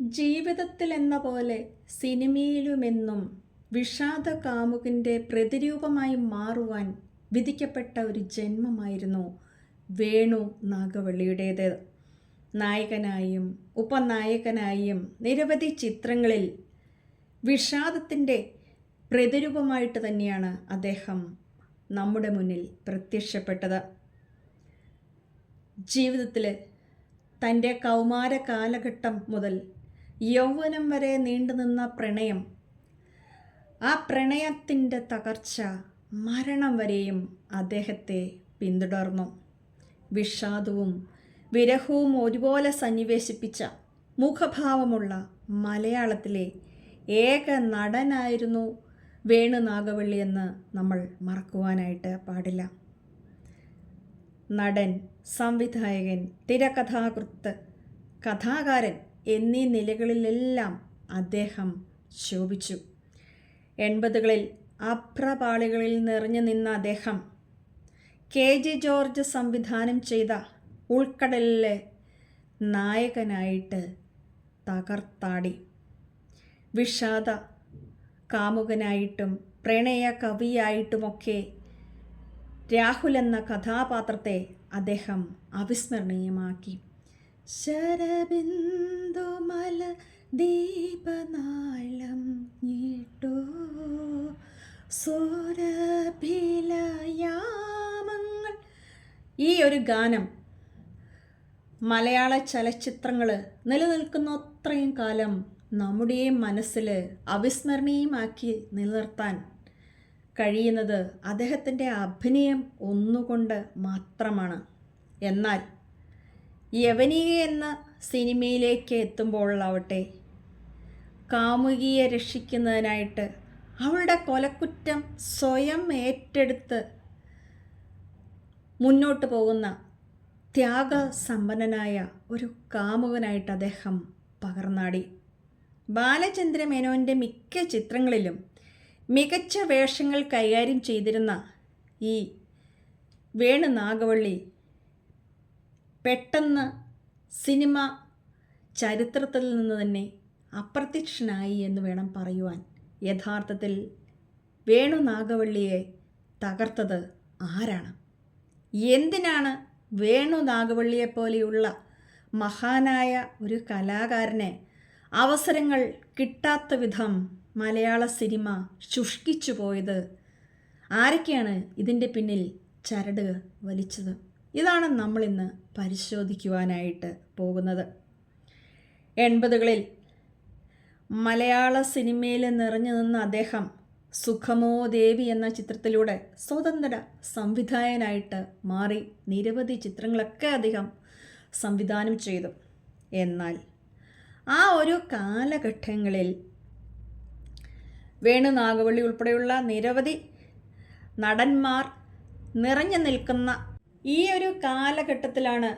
ജീവിതത്തിൽ എന്ന പോലെ സിനിമയിലുമെന്നും വിഷാദ കാമുകിന്റെ പ്രതിരൂപമായി മാറുവാൻ വിധിക്കപ്പെട്ട ഒരു ജന്മമായിരുന്നു വേണു നാഗവള്ളിയുടേത്. നായകനായും ഉപനായകനായും നിരവധി ചിത്രങ്ങളിൽ വിഷാദത്തിന്റെ പ്രതിരൂപമായിട്ട് തന്നെയാണ് അദ്ദേഹം നമ്മുടെ മുന്നിൽ പ്രത്യക്ഷപ്പെട്ടത്. ജീവിതത്തിൽ തന്റെ കൗമാര കാലഘട്ടം മുതൽ യൗവനം വരെ നീണ്ടുനിന്ന പ്രണയം. ആ പ്രണയത്തിന്റെ തകർച്ച മരണം വരെയും അദ്ദേഹത്തെ പിന്തുടർന്നു. വിഷാദവും വിരഹവും ഒരുപോലെ സന്നിവേശിപ്പിച്ച മുഖഭാവമുള്ള മലയാളത്തിലെ ഏക നടനായിരുന്നു വേണു നാഗവള്ളി എന്ന് നമ്മൾ മറക്കുവാനായിട്ട് പാടില്ല. നടൻ സംവിധായകൻ തിരക്കഥാകൃത്ത് കഥാകാരൻ എന്നീ നിലകളിലെല്ലാം അദ്ദേഹം ശോഭിച്ചു. എൺപതുകളിൽ അപ്രപാളികളിൽ നിറഞ്ഞു നിന്ന അദ്ദേഹം കെ ജി ജോർജ് സംവിധാനം ചെയ്ത ഉൾക്കടലിലെ നായകനായിട്ട് തകർത്താടി. വിഷാദ കാമുകനായിട്ടും പ്രണയ കവിയായിട്ടുമൊക്കെ രാഹുൽ എന്ന കഥാപാത്രത്തെ അദ്ദേഹം അവിസ്മരണീയമാക്കി. ശരബിന്ദുമല ദീപനാളം നീട്ടോ. സൂരഭിലയാമങ്ങൾ. ഈ ഒരു ഗാനം മലയാള ചലച്ചിത്രങ്ങൾ നിലനിൽക്കുന്ന അത്രയും കാലം നമ്മുടെ മനസ്സിൽ അവിസ്മരണീയമാക്കി നിലനിർത്താൻ കഴിയുന്നത് അദ്ദേഹത്തിന്റെ അഭിനയം ഒന്നുകൊണ്ട് മാത്രമാണ്. എന്നാൽ യവനിക എന്ന സിനിമയിലേക്ക് എത്തുമ്പോഴാവട്ടെ കാമുകിയെ രക്ഷിക്കുന്നതിനായിട്ട് അവളുടെ കൊലക്കുറ്റം സ്വയം ഏറ്റെടുത്ത് മുന്നോട്ട് പോകുന്ന ത്യാഗസമ്പന്നനായ ഒരു കാമുകനായിട്ട് അദ്ദേഹം പകർന്നാടി. ബാലചന്ദ്ര മേനോന്റെ മിക്ക ചിത്രങ്ങളിലും മികച്ച വേഷങ്ങൾ കൈകാര്യം ചെയ്തിരുന്ന ഈ വേണു നാഗവള്ളി പെട്ടെന്ന് സിനിമ ചരിത്രത്തിൽ നിന്ന് തന്നെ അപ്രത്യക്ഷനായി എന്ന് വേണം പറയുവാൻ. യഥാർത്ഥത്തിൽ വേണു നാഗവള്ളിയെ തകർത്തത് ആരാണ്? എന്തിനാണ് വേണു നാഗവള്ളിയെപ്പോലെയുള്ള മഹാനായ ഒരു കലാകാരനെ അവസരങ്ങൾ കിട്ടാത്ത വിധം മലയാള സിനിമ ശുഷ്കിച്ചു പോയത്? ആരൊക്കെയാണ് ഇതിന്റെ പിന്നിൽ ചരട് വലിച്ചത്? ഇതാണ് നമ്മൾ ഇന്ന് പരിശോധിക്കുവാനായിട്ട് പോകുന്നത്. എൺപതുകളിൽ മലയാള സിനിമയിൽ നിറഞ്ഞു നിന്ന അദ്ദേഹം സുഖമോ ദേവി എന്ന ചിത്രത്തിലൂടെ സ്വതന്ത്ര സംവിധായകനായിട്ട് മാറി നിരവധി ചിത്രങ്ങളൊക്കെ അദ്ദേഹം സംവിധാനം ചെയ്തു. എന്നാൽ ആ ഒരു കാലഘട്ടങ്ങളിൽ വേണു നാഗവള്ളി ഉൾപ്പെടെയുള്ള നിരവധി നടന്മാർ നിറഞ്ഞു നിൽക്കുന്ന ഈ ഒരു കാലഘട്ടത്തിലാണ്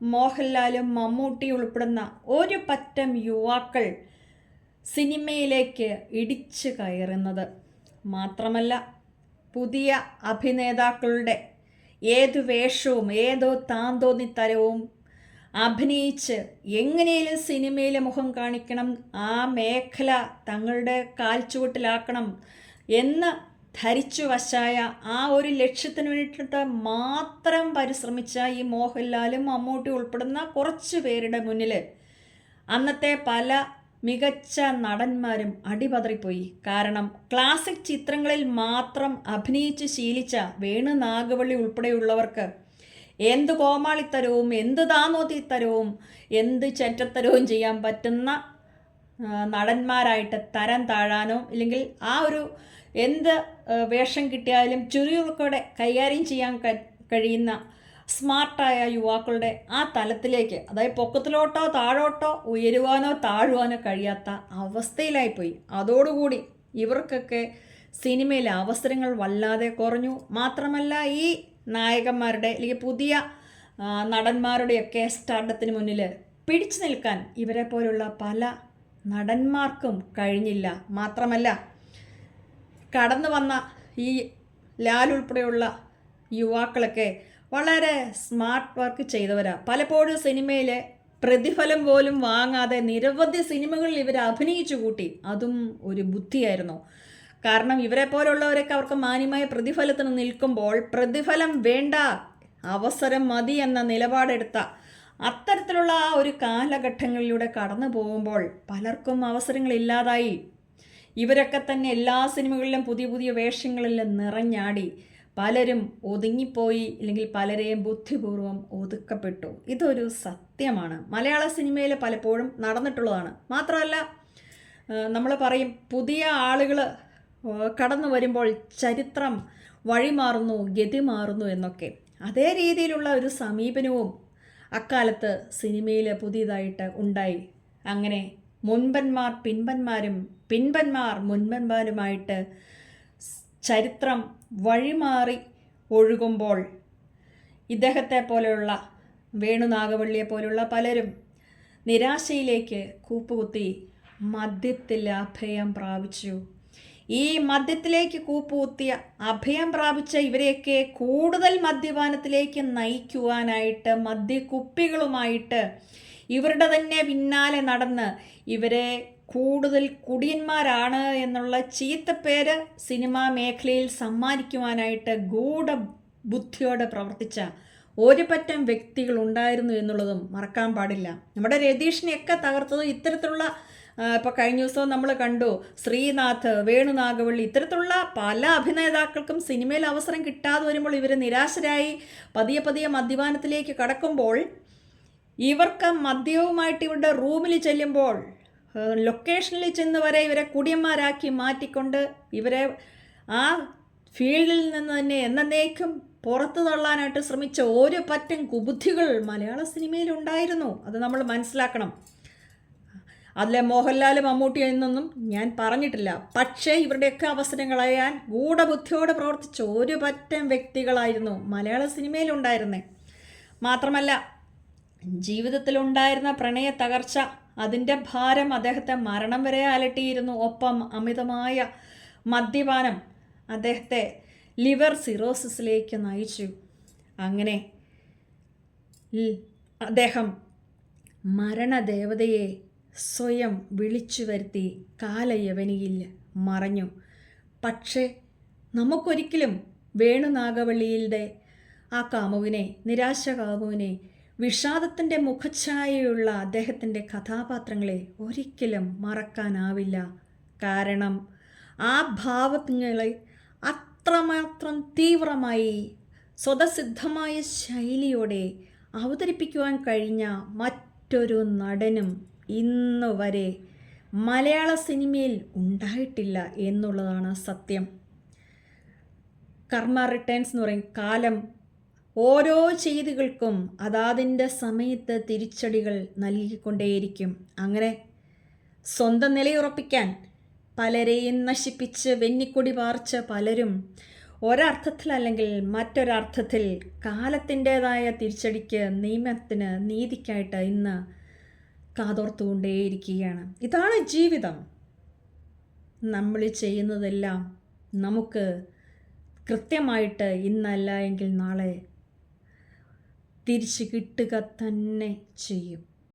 മോഹൻലാലും മമ്മൂട്ടി ഉൾപ്പെടുന്ന ഒരു പറ്റം യുവാക്കൾ സിനിമയിലേക്ക് ഇടിച്ചു കയറുന്നത്. മാത്രമല്ല പുതിയ അഭിനേതാക്കളുടെ ഏതു വേഷവും ഏതോ താന്തോന്നിത്തരവും അഭിനയിച്ച് എങ്ങനെയും സിനിമയിലെ മുഖം കാണിക്കണം ആ മേഖല തങ്ങളുടെ കാൽച്ചുവട്ടിലാക്കണം എന്ന് ധരിച്ചു വശായ ആ ഒരു ലക്ഷ്യത്തിന് വേണ്ടിയിട്ട് മാത്രം പരിശ്രമിച്ച ഈ മോഹൻലാലും മമ്മൂട്ടി ഉൾപ്പെടുന്ന കുറച്ച് പേരുടെ മുന്നിൽ അന്നത്തെ പല മികച്ച നടന്മാരും അടിപതറിപ്പോയി. കാരണം ക്ലാസിക് ചിത്രങ്ങളിൽ മാത്രം അഭിനയിച്ച് ശീലിച്ച വേണു നാഗവള്ളി ഉൾപ്പെടെയുള്ളവർക്ക് എന്ത് കോമാളിത്തരവും എന്ത് താനോത്തിത്തരവും എന്ത് ചെറ്റത്തരവും ചെയ്യാൻ പറ്റുന്ന നടന്മാരായിട്ട് തരം താഴാനോ ഇല്ലെങ്കിൽ ആ ഒരു എന്ത് വേഷം കിട്ടിയാലും ചുരുക്കോടെ കൈകാര്യം ചെയ്യാൻ കഴിയുന്ന സ്മാർട്ടായ യുവാക്കളുടെ ആ തലത്തിലേക്ക് അതായത് പൊക്കത്തിലോട്ടോ താഴോട്ടോ ഉയരുവാനോ താഴുവാനോ കഴിയാത്ത അവസ്ഥയിലായിപ്പോയി. അതോടുകൂടി ഇവർക്കൊക്കെ സിനിമയിലെ അവസരങ്ങൾ വല്ലാതെ കുറഞ്ഞു. മാത്രമല്ല ഈ നായകന്മാരുടെ അല്ലെങ്കിൽ പുതിയ നടന്മാരുടെയൊക്കെ സ്റ്റാർഡത്തിന് മുന്നിൽ പിടിച്ചു നിൽക്കാൻ ഇവരെ പോലുള്ള പല നടന്മാർക്കും കഴിഞ്ഞില്ല. മാത്രമല്ല കടന്നു വന്ന ഈ ലാൽ ഉൾപ്പെടെയുള്ള യുവാക്കളൊക്കെ വളരെ സ്മാർട്ട് വർക്ക് ചെയ്തവരാ. പലപ്പോഴും സിനിമയിലെ പ്രതിഫലം പോലും വാങ്ങാതെ നിരവധി സിനിമകളിൽ ഇവർ അഭിനയിച്ചു കൂട്ടി. അതും ഒരു ബുദ്ധിയായിരുന്നു. കാരണം ഇവരെ പോലുള്ളവരൊക്കെ അവർക്ക് മാന്യമായ പ്രതിഫലത്തിന് നിൽക്കുമ്പോൾ പ്രതിഫലം വേണ്ട അവസരം മതി എന്ന നിലപാടെടുത്ത അത്തരത്തിലുള്ള ആ ഒരു കാലഘട്ടങ്ങളിലൂടെ കടന്നു പോകുമ്പോൾ പലർക്കും അവസരങ്ങളില്ലാതായി ഇവരൊക്കെ തന്നെ എല്ലാ സിനിമകളിലും പുതിയ പുതിയ വേഷങ്ങളിലും നിറഞ്ഞാടി പലരും ഒതുങ്ങിപ്പോയി അല്ലെങ്കിൽ പലരെയും ബുദ്ധിപൂർവം ഒതുക്കപ്പെട്ടു. ഇതൊരു സത്യമാണ്. മലയാള സിനിമയിൽ പലപ്പോഴും നടന്നിട്ടുള്ളതാണ്. മാത്രമല്ല നമ്മൾ പറയും പുതിയ ആളുകൾ കടന്നു വരുമ്പോൾ ചരിത്രം വഴിമാറുന്നു ഗതി മാറുന്നു എന്നൊക്കെ. അതേ രീതിയിലുള്ള ഒരു സമീപനവും അക്കാലത്ത് സിനിമയിൽ പുതിയതായിട്ട് ഉണ്ടായി. അങ്ങനെ മുൻപന്മാർ പിൻപന്മാരും പിൻപന്മാർ മുൻപന്മാരുമായിട്ട് ചരിത്രം വഴിമാറി ഒഴുകുമ്പോൾ ഇദ്ദേഹത്തെ പോലെയുള്ള വേണുനാഗവള്ളിയെ പോലെയുള്ള പലരും നിരാശയിലേക്ക് കൂപ്പുകുത്തി മദ്യത്തിൽ അഭയം പ്രാപിച്ചു. ഈ മദ്യത്തിലേക്ക് കൂപ്പുകുത്തിയ അഭയം പ്രാപിച്ച ഇവരെയൊക്കെ കൂടുതൽ മദ്യപാനത്തിലേക്ക് നയിക്കുവാനായിട്ട് മദ്യക്കുപ്പികളുമായിട്ട് ഇവരുടെ തന്നെ പിന്നാലെ നടന്ന് ഇവരെ കൂടുതൽ കുടിയന്മാരാണ് എന്നുള്ള ചീത്തപ്പേര് സിനിമാ മേഖലയിൽ സമ്മാനിക്കുവാനായിട്ട് ഗൂഢ ബുദ്ധിയോടെ പ്രവർത്തിച്ച ഒരു പറ്റം വ്യക്തികൾ ഉണ്ടായിരുന്നു എന്നുള്ളതും മറക്കാൻ പാടില്ല. നമ്മുടെ രതീഷിനെയൊക്കെ തകർത്തത് ഇത്തരത്തിലുള്ള ഇപ്പോൾ കഴിഞ്ഞ ദിവസം നമ്മൾ കണ്ടു ശ്രീനാഥ് വേണുനാഗവള്ളി ഇത്തരത്തിലുള്ള പല അഭിനേതാക്കൾക്കും സിനിമയിൽ അവസരം കിട്ടാതെ വരുമ്പോൾ ഇവർ നിരാശരായി പതിയെ പതിയെ മദ്യപാനത്തിലേക്ക് കടക്കുമ്പോൾ ഇവർക്ക് മദ്യവുമായിട്ട് ഇവരുടെ റൂമിൽ ചെല്ലുമ്പോൾ ലൊക്കേഷനിൽ ചെന്ന് വരെ ഇവരെ കുടിയന്മാരാക്കി മാറ്റിക്കൊണ്ട് ഇവരെ ആ ഫീൽഡിൽ നിന്ന് തന്നെ എന്നേക്കും പുറത്തു തള്ളാനായിട്ട് ശ്രമിച്ച ഒരു പറ്റം കുബുദ്ധികൾ മലയാള സിനിമയിൽ ഉണ്ടായിരുന്നു. അത് നമ്മൾ മനസ്സിലാക്കണം. അതിലെ മോഹൻലാൽ മമ്മൂട്ടി എന്നൊന്നും ഞാൻ പറഞ്ഞിട്ടില്ല. പക്ഷേ ഇവരുടെയൊക്കെ അവസരങ്ങളയാൻ ഗൂഢബുദ്ധിയോടെ പ്രവർത്തിച്ച ഒരു പറ്റം വ്യക്തികളായിരുന്നു മലയാള സിനിമയിലുണ്ടായിരുന്നേ മാത്രമല്ല ജീവിതത്തിലുണ്ടായിരുന്ന പ്രണയ തകർച്ച അതിന്റെ ഭാരം അദ്ദേഹത്തെ മരണം വരെ അലട്ടിയിരുന്നു. ഒപ്പം അമിതമായ മദ്യപാനം അദ്ദേഹത്തെ ലിവർ സിറോസിസിലേക്ക് നയിച്ചു. അങ്ങനെ അദ്ദേഹം മരണദേവതയെ സ്വയം വിളിച്ചു വരുത്തി കാലയവനിയിൽ മറഞ്ഞു. പക്ഷേ നമുക്കൊരിക്കലും വേണുനാഗവള്ളിയുടെ ആ കാമുവിനെ നിരാശ കാമുവിനെ വിഷാദത്തിന്റെ മുഖഛായയുള്ള അദ്ദേഹത്തിന്റെ കഥാപാത്രങ്ങളെ ഒരിക്കലും മറക്കാനാവില്ല. കാരണം ആ ഭാവങ്ങളെ അത്രമാത്രം തീവ്രമായി സ്വതസിദ്ധമായ ശൈലിയോടെ അവതരിപ്പിക്കുവാൻ കഴിഞ്ഞ മറ്റൊരു നടനും ഇന്ന് വരെ മലയാള സിനിമയിൽ ഉണ്ടായിട്ടില്ല എന്നുള്ളതാണ് സത്യം. കർമ്മ റിട്ടേൺസ് എന്ന് പറയും. കാലം ഓരോ ചെയ്തികൾക്കും അതാതിന്റെ സമയത്ത് തിരിച്ചടികൾ നൽകിക്കൊണ്ടേയിരിക്കും. അങ്ങനെ സ്വന്തം നിലയുറപ്പിക്കാൻ പലരെയും നശിപ്പിച്ച് വെന്നിക്കൊടി പാർച്ച പലരും ഒരർത്ഥത്തിലല്ലെങ്കിൽ മറ്റൊരർത്ഥത്തിൽ കാലത്തിന്റെതായ തിരിച്ചടിക്ക് നിയമത്തിന് നീതിക്കായിട്ട് ഇന്ന് കാതോർത്തുകൊണ്ടേയിരിക്കുകയാണ്. ഇതാണ് ജീവിതം. നമ്മൾ ചെയ്യുന്നതെല്ലാം നമുക്ക് കൃത്യമായിട്ട് ഇന്നല്ല എങ്കിൽ നാളെ തിരിച്ചു കിട്ടുക തന്നെ ചെയ്യും.